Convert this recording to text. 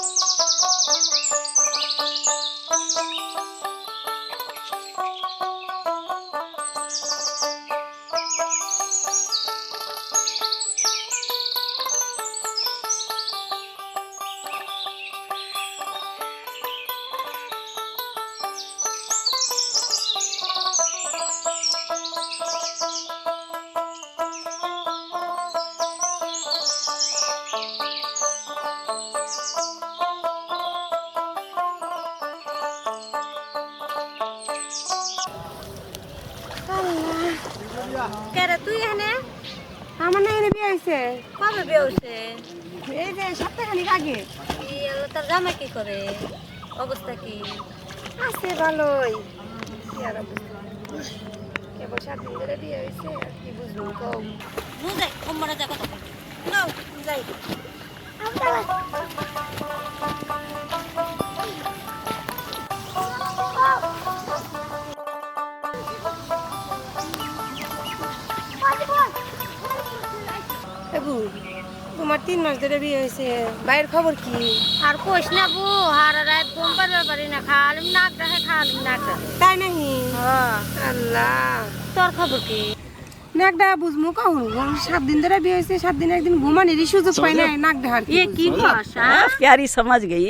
Thank you. কেরে তুই এখানে? আমার না এনে বিয়ে হয়েছে। কবে বিয়ে হচ্ছে এই যে সপ্তাহখানিক আগে। তার জামাই কি করে? অবস্থা কি? আছে ভালোই। কি আর অবস্থা? কেবল সাত দিন ধরে বিয়ে হয়েছে আর কি বুঝব কম নু যাই কোমরে যা কথা। নাও যাই। বউ তোমার তিন মাস ধরে বিয়ে হয়েছে বাইরের খবর কি? আর কোষ না বউ আর রাত ঘুম পারবার পারি না খাওয়ালাম নাক রাখে খাওয়ালাম নাক তাই নাহি হ্যাঁ। আল্লাহ। তোর খবর কি? নাক ডাহা বুঝমু কখন সাত দিন ধরে বিয়ে হয়েছে সাত দিন একদিন ঘুমানিরই সুযোগ পাই নাই নাক ডাহার কি কি আর সমাজ গেই।